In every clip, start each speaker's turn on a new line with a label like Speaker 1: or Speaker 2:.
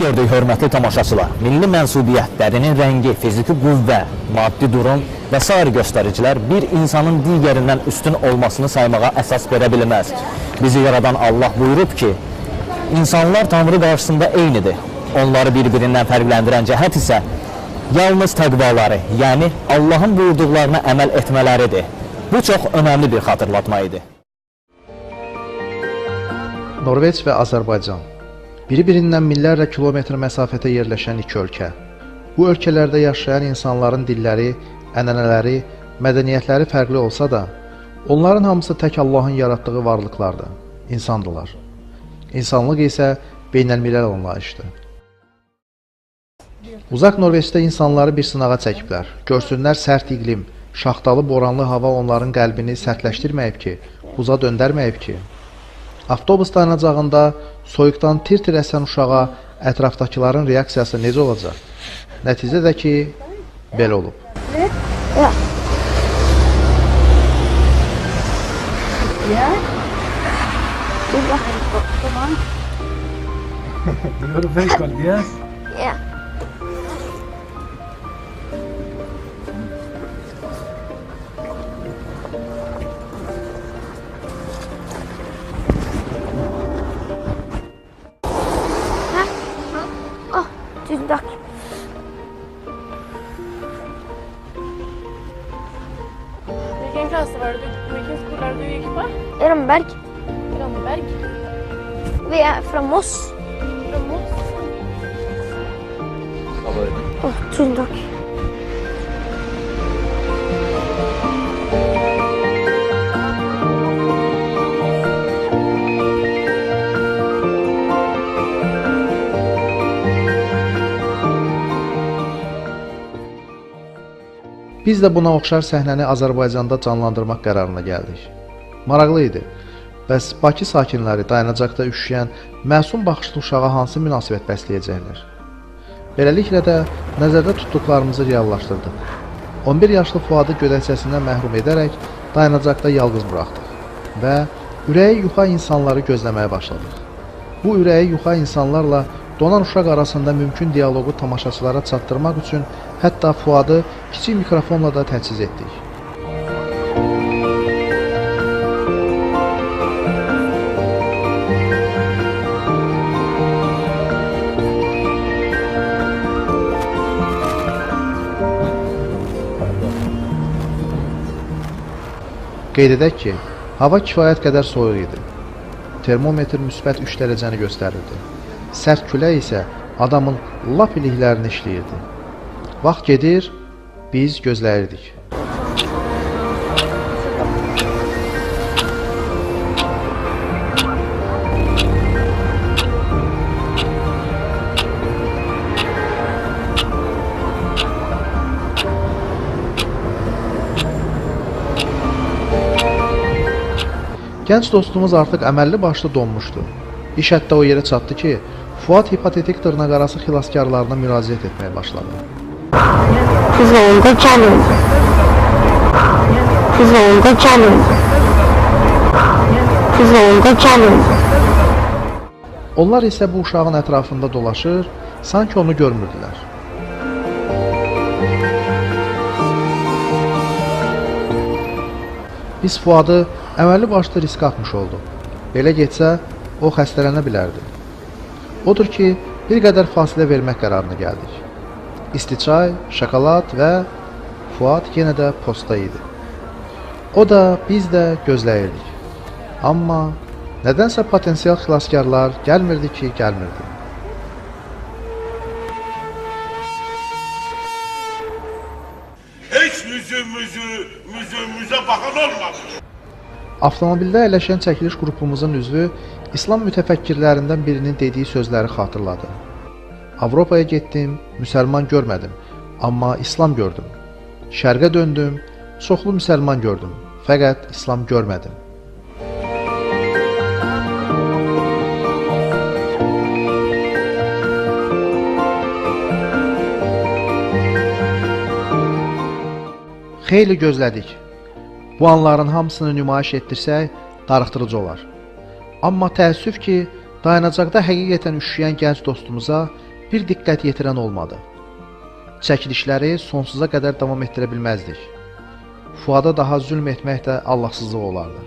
Speaker 1: gördük hörmətli tamaşaçılar. Milli mənsubiyyət, dərinin rəngi, fiziki qüvvə, maddi durum və sair göstəricilər bir insanın digərindən üstün olmasını saymağa əsas verə bilməz. Bizi yaradan Allah buyurub ki, insanlar Tanrı qarşısında eynidir. Onları bir-birindən fərqləndirən cəhət isə yalnız təqvaları, yəni Allahın buyurduqlarına əməl etmələridir. Bu çox önəmli bir xatırlatma idi.
Speaker 2: Norveç və Azərbaycan bir-birindən minlərlə kilometr məsafədə yerləşən iki ölkə. Bu ölkələrdə yaşayan insanların dilləri, ənənələri, mədəniyyətləri fərqli olsa da, onların hamısı tək Allahın yaratdığı varlıqlardır, insandılar. İnsanlıq isə beynəlmiləl anlayışdır. Uzaq Norveçdə insanları bir sınağa çəkiblər. Görsünlər sərt iqlim, şaxtalı, boranlı hava onların qəlbini sərtləşdirməyib ki, buza döndərməyib ki. Avtobus dayanacağında soyuqdan tir-tir əsən uşağa ətrafdakıların reaksiyası necə olacaq? Nəticə də ki, belə olub.
Speaker 3: Ja. Ja. Goed wacht. Kom tusen takk.
Speaker 4: Hvilken klasse var det du, hvilken skole er det du gikk på?
Speaker 3: Ramberg.
Speaker 4: Rammeberg?
Speaker 3: Vi er fra Moss.
Speaker 4: Fra Moss?
Speaker 3: Å, tusen takk.
Speaker 2: Biz də buna oxşar səhnəni Azərbaycanda canlandırmaq qərarına gəldik. Maraqlı idi. Bəs Bakı sakinləri dayanacaqda üşüyən məsum baxışlı uşağa hansı münasibət bəsləyəcəklər? Beləliklə də nəzərdə tutduqlarımızı reallaşdırdıq. 11 yaşlı Fuadı gödəkçəsindən məhrum edərək dayanacaqda yalqız buraxdıq və ürəyi yuxa insanları gözləməyə başladıq. Bu ürəyi yuxa insanlarla donan uşaq arasında mümkün dialoqu tamaşaçılara çatdırmaq üçün hətta Fuadı kiçik mikrofonla da təchiz etdik. Qeyd edək ki, hava kifayət qədər soyuq idi. Termometr müsbət 3 dərəcəni göstərirdi. Sərt külək isə adamın lap iliklərini işləyirdi. Vaxt gedir, biz gözləyirdik. Gənc dostumuz artıq əməlli başlı donmuşdu. İş hətta o yerə çatdı ki, Fuad hipotetik dırnaqarası xilaskarlarına müraciət etməyə başladı.
Speaker 3: Zolga canım. Zolga canım. Zolga canım.
Speaker 2: Onlar isə bu uşağın ətrafında dolaşır, sanki onu görmürdülər. Biz Fuadı əməlli başlı riskə atmış olduq. Belə getsə, o xəstələnə bilərdi. Odur ki, bir qədər fasilə vermək qərarına gəldik. İsti çay, şokolad və Fuad yenə də postda idi. O da, biz də gözləyirdik. Amma nədənsə potensial xilaskarlar gəlmirdi ki, gəlmirdi.
Speaker 5: Hiç müzümüzü, müzümüze bakan olmadı.
Speaker 2: Avtomobildə əyləşən çəkiliş qrupumuzun üzvü İslam mütəfəkkirlərindən birinin dediyi sözləri xatırladı. Avropaya getdim, müsəlman görmədim, amma İslam gördüm. Şərqə döndüm, çoxlu müsəlman gördüm, fəqət İslam görmədim. Xeyli gözlədik. Bu anların hamısını nümayiş etdirsək, darıxdırıcı olar. Amma təəssüf ki, dayanacaqda həqiqətən üşüyən gənc dostumuza bir diqqət yetirən olmadı. Çəkilişləri sonsuza qədər davam etdirə bilməzdik. Fuada daha zülm etmək də Allahsızlıq olardı.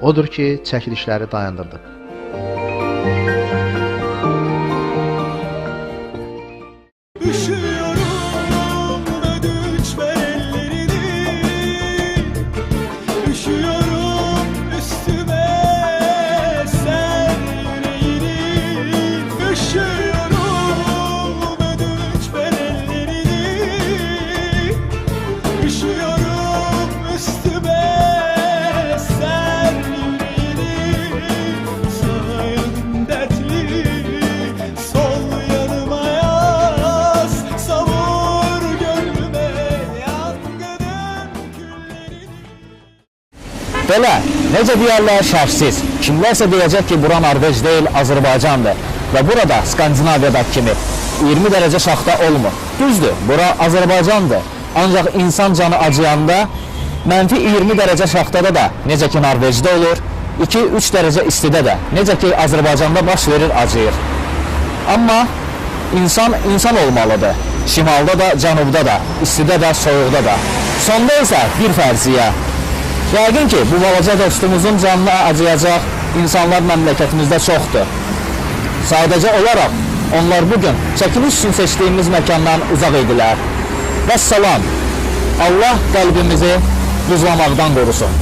Speaker 2: Odur ki, çəkilişləri dayandırdıq.
Speaker 6: Üşüyorum ödünç ver ellerini Üşüyorum
Speaker 1: Belə, necə deyərlər şərhsiz. Kimlərsə deyəcək ki, bura Norveç deyil, Azərbaycandır və burada Skandinaviyadakı kimi 20 dərəcə şaxta olmur. Düzdür, bura Azərbaycandır. Ancaq insan canı acıyanda mənfi 20 dərəcə şaxtada da necə ki Norveçdə olur, 2-3 dərəcə istidə də necə ki Azərbaycanda baş verir acıyır. Amma insan insan olmalıdır. Şimalda da, cənubda da, istidə də, soyuqda da. Sonda isə bir fərziyyə. Yəqin ki, bu balaca dostumuzun canına acıyacaq insanlar məmləkətimizdə çoxdur. Sadəcə olaraq onlar bu gün çəkiliş üçün seçdiyimiz məkandan uzaq idilər. Vəssalam. Allah qəlbimizi buzlamaqdan qorusun.